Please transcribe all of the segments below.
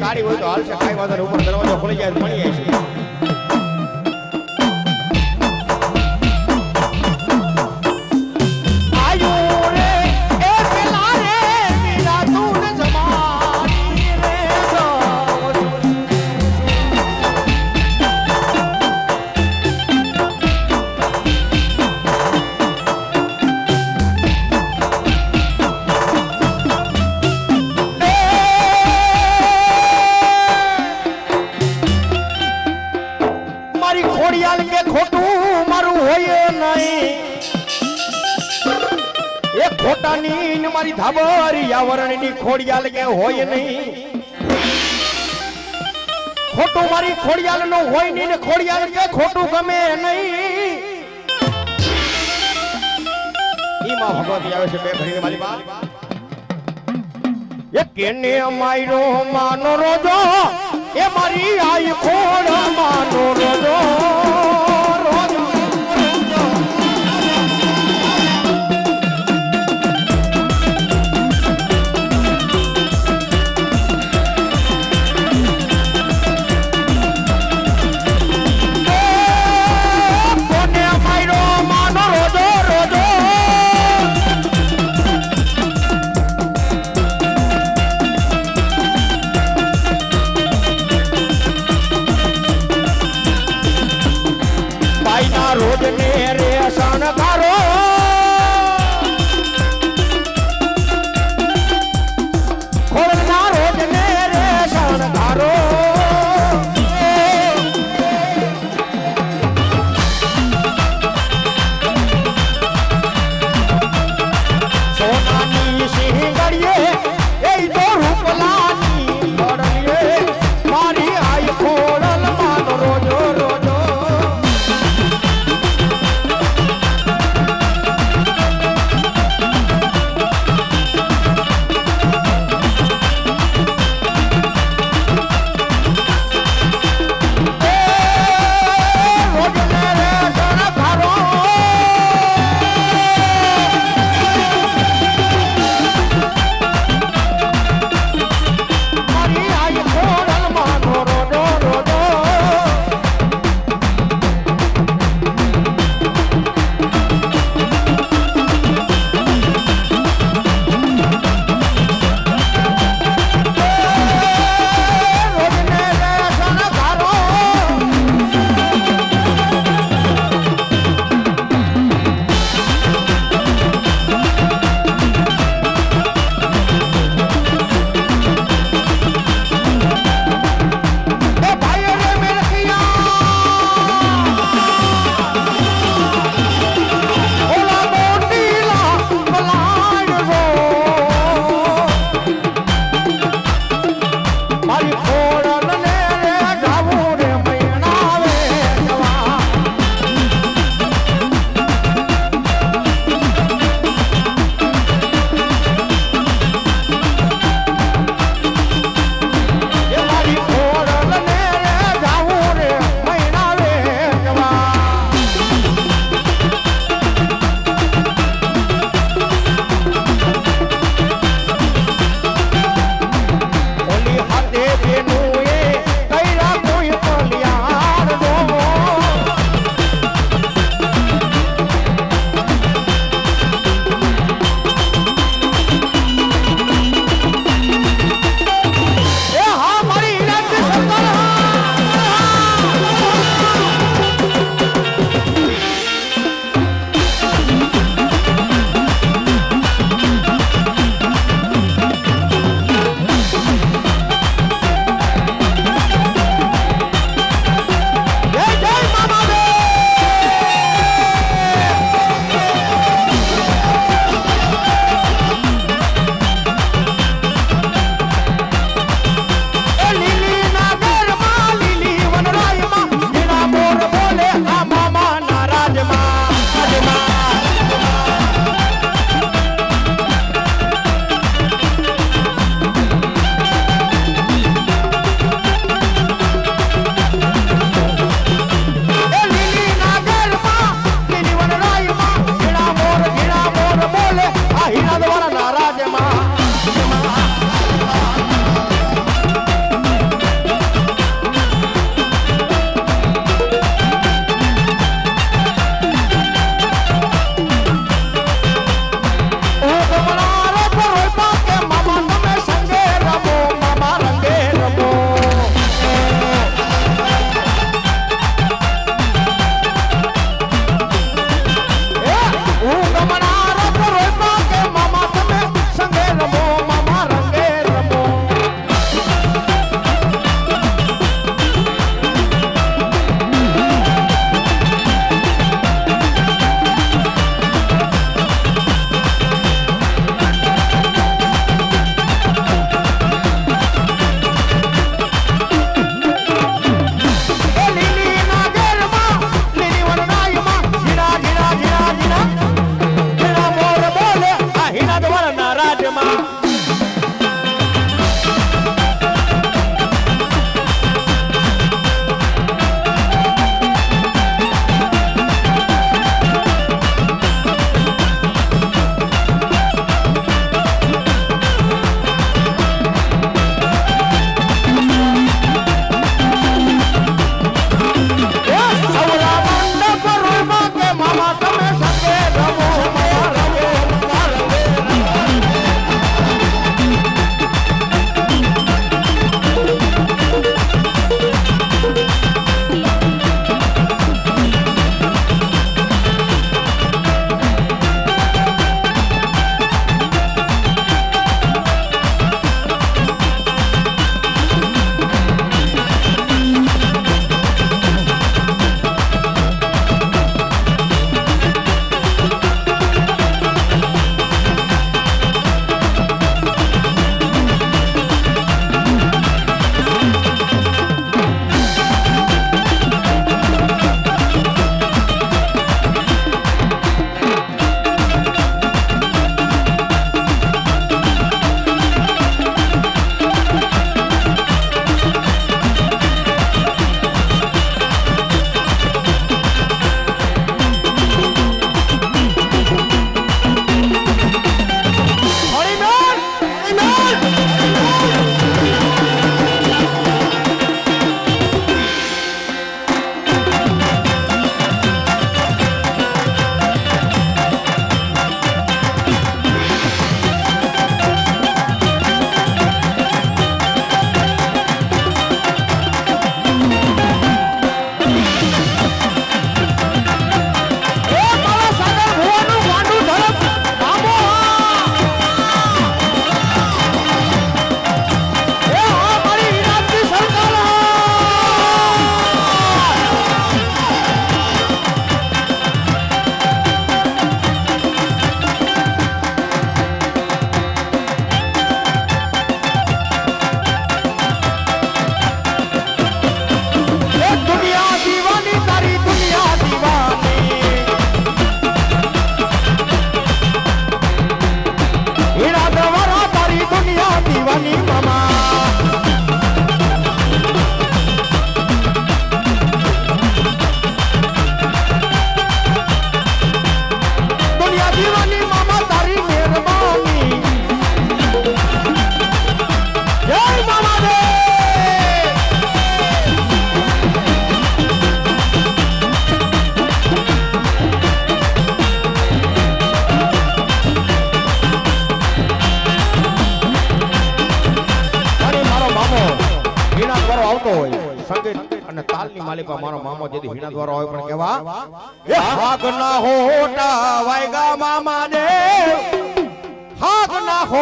ગાડી હોય તો હાલશે. કાંઈ વાંધો ઉપર દરવાજો ખુલી જાય મળી જાય કોઈને ખોડિયાર કે ખોટું ગમે નહીં. ઈમાં ભગવતી આવે છે બે ઘડી મારી બા. એ કેને અમાયરો માનો રોજો? એ મારી આઈ ખોડ માનો રોજો?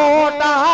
Oh no.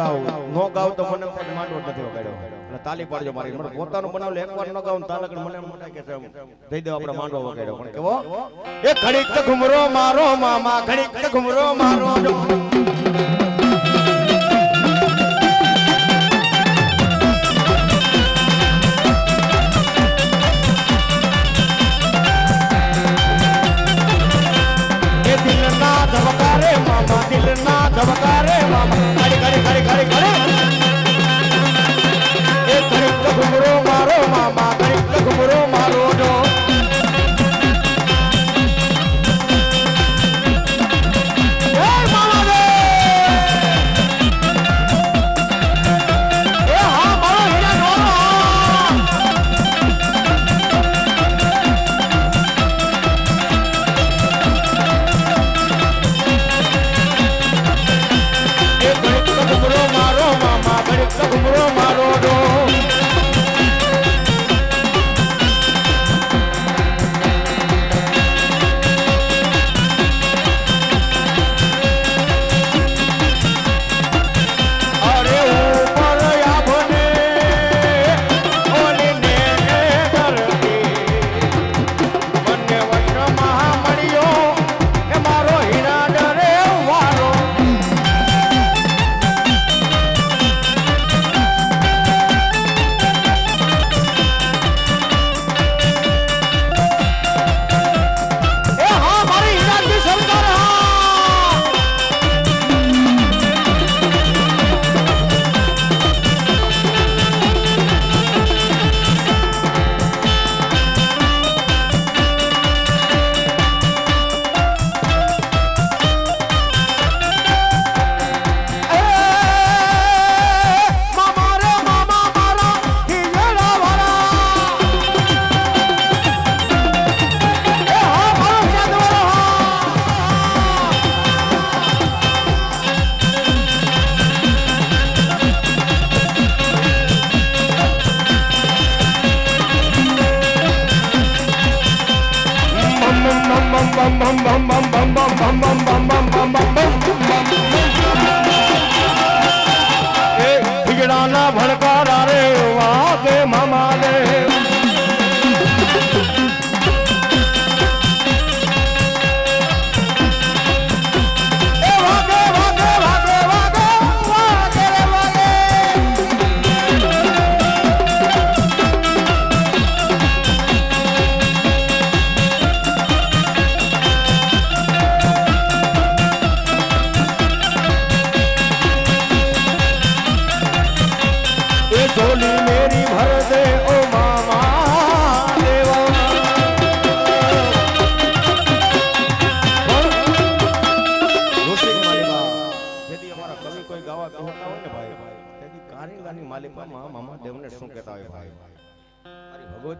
ગાવ નો ગાવ તો મને પણ માંડો નથી વગાડ્યો. એટલે તાલી પાડજો મારી. મને પોતાનું બનાવ એકવાર ન ગાવ તાલક મને મને કે દઈ દો આપણે માંડો વગાડ્યો. પણ કેવો? એ ઘડીક ઘુમરો મારો મામા, ઘડીક ઘુમરો મારો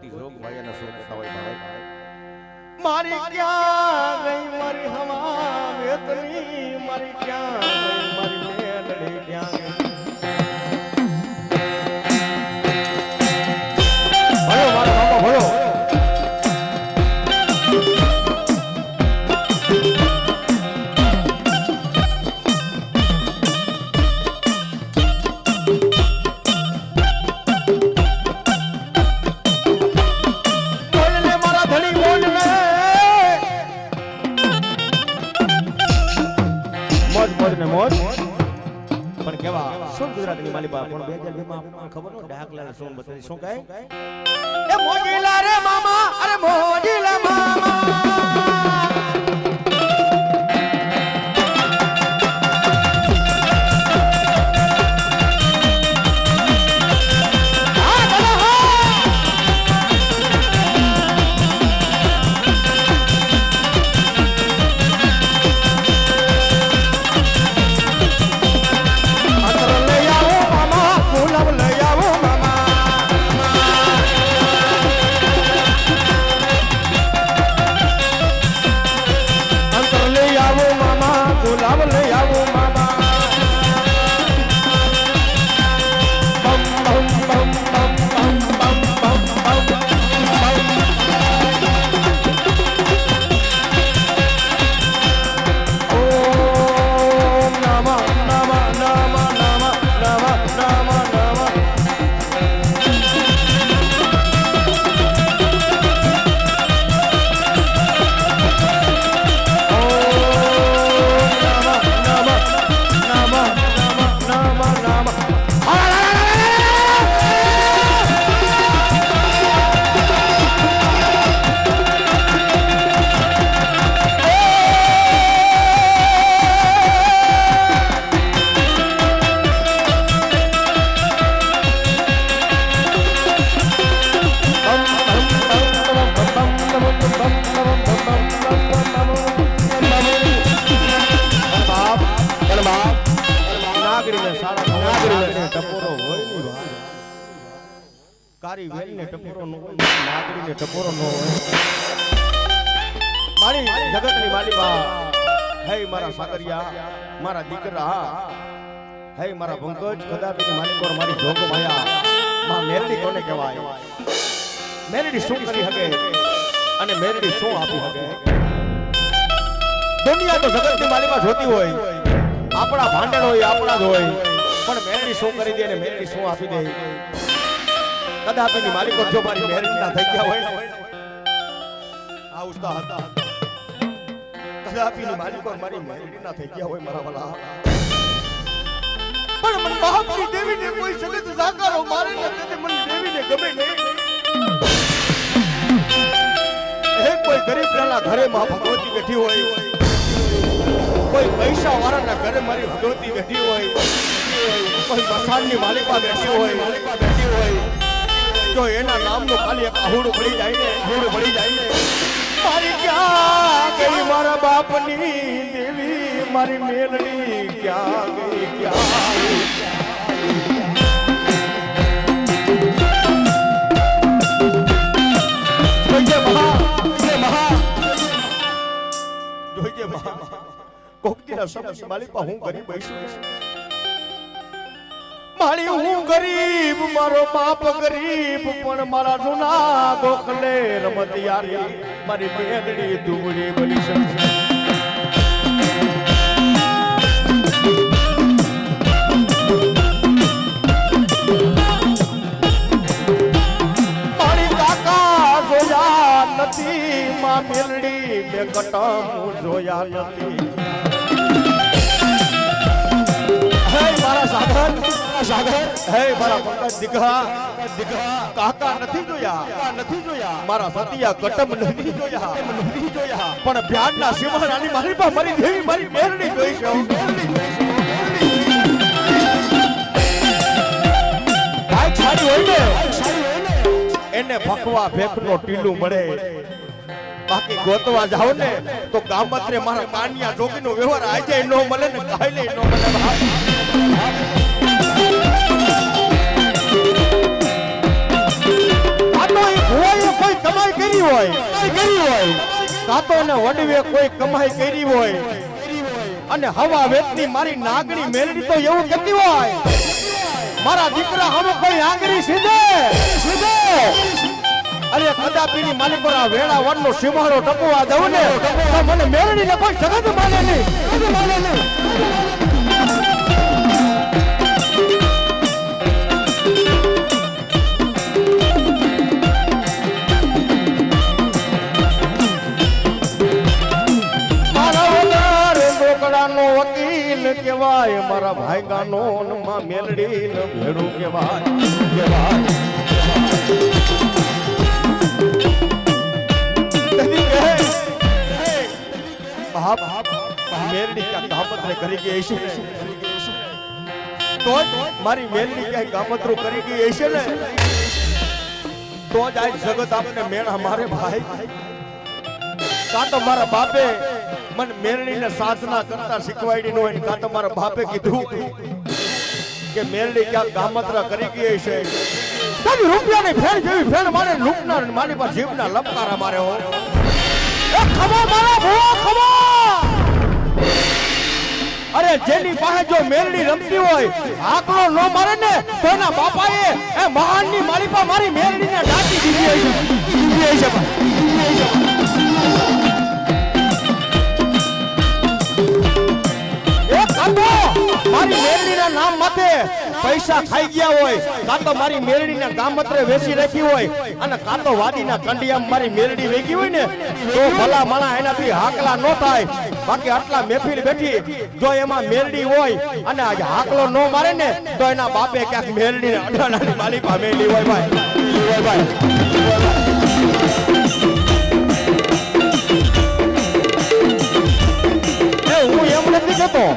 ભગવતી જોગ માયાને શું કરતા હોય ભાઈ. મારી ક્યાં ગઈ, મારી હવા વેતની મારી ક્યાં ગઈ Anderson Gay. હે મારા સાગરિયા, મારા દીકરા, હે મારા પંકજ કદાપી માલિકો મારી જોગો માયા, માં મેરડી કોને કહેવાય? મેરડી શું કરી હકે અને મેરડી શું આપી હકે દુનિયા તો જગતની માલિકા જોતી હોય, આપણા ભાંડણ હોય, આપણા જ હોય, પણ મેરડી શું કરી દે અને મેરડી શું આપી દે? કદાપિની માલિકો જો મારી મેરડી ના થઈ ગયા હોય, આ ઉસ્તા હતા. કદાપિની માલિકો મારી મેરડી ના થઈ ગયા હોય મારા વાલા. પણ મને દેવી ને કોઈ જગત સાકારો મારે ન તેથી મને દેવીને ગમે નહીં. એ કોઈ ગરીબ ના ઘરે માં ભગવતી બેઠી હોય. કોઈ પૈસા વાળાના ઘરે મારી ભગવતી બેઠી હોય. કોઈ મસાનની માલિકા બેઠી હોય. માલિકા બેઠી હોય જો એના નામનું ખાલી એક આહુડું પડી જાય ને આહુડું પડી જાય ને. મારી ક્યાં ગઈ? મારા બાપની દેવી મારી મેલડી ક્યાં ગઈ? ક્યાં જોઈજે મહા કોકતીના સમય માલિકા હું ગરીબ મારો બાપ ગરીબ, પણ મારા જૂના ગોખલે રમત યારી મારી બેનડી ધૂળી બની શકશે. નથી, માં મેલડી બે કટમ જોયા નથી. હે મારા સાધન મારા સાગર. હે મારા પંકજ દીકરા દીકરા કાકા નથી જોયા. નથી જોયા. મારા સતિયા કટમ નથી જોયા. નથી જોયા. પણ ભ્યાનના શિવરાની મારી પાસે મારી દેવી મારી મેરડી જોઈ છે. ભાઈ છાડી હોય ને? એને ભખવા ભેખનો ટીલું મળે. બાકી ગોતવા જાવ ને તો ગામત્રે મારા કાનિયા જોગીનો વ્યવહાર આજે નો મળે ને કાલે નો મળે. કરી હોય કરી હોય. કાં તો એને વડવે કોઈ કમાઈ કરી હોય. અને હવા વેતની મારી નાગણી મેળવી તો એવું કહેતી હોય, મારા દીકરા હવે કોઈ આંગળી સીધે સીધે. અરે કદાપીની આ વેળા વડનો સીમાડો ટપવા દઉં ને મને મેળવીને કોઈ સગત માને નહીં. રોકડાનો વકીલ કહેવાય, મારા ભાઈગાનો માં મેલડી ભેડું ક્યાં કામતરે કરી ગઈ ગઈ હશે ને? તો જ આજ જગત આપને મેળ મારે ભાઈ. કાં તો મારા બાપે મને મેરણીને સાધના કરતા શીખવાડી ન હોય કાં મારા બાપે કીધું. કે મેરડી ક્યાં ગામત્રા કરી ગઈ છે. તમે રૂપિયાની ફેર જેવી ફેર મારે લૂંટનાર મારી પર જીભના લપકારા મારે હો. મારા ભૂવા ખમા અરે જેની પાસે જો મેરડી રમતી હોય, આકડો ન મારે ને, તો એના બાપાએ એ મહાનની મારી પાસે મારી મેરડીને ડાકી દીધી દીધી હશે કાંતો મારી મેરડીના નામ માથે પૈસા ખાઈ ગયા હોય, કાં તો મારી મેરડીના ગામ મત્રે વેચી રાખી હોય, અને કાં તો વાદીના કંડિયામાં મારી મેરડી વેગી હોય ને, તો ભલા માણા એનાથી હાકલા ન થાય. બાકી આટલા મહેફિલ બેઠી, જો એમાં મેરડી હોય, અને આજે હાકલો ન મારે ને, તો એના બાપે ક્યાંક મેરડીને અઢાણાની માલી પામેલી હોય ભાઈ. હોય ભાઈ. હું એમ નથી કહેતો.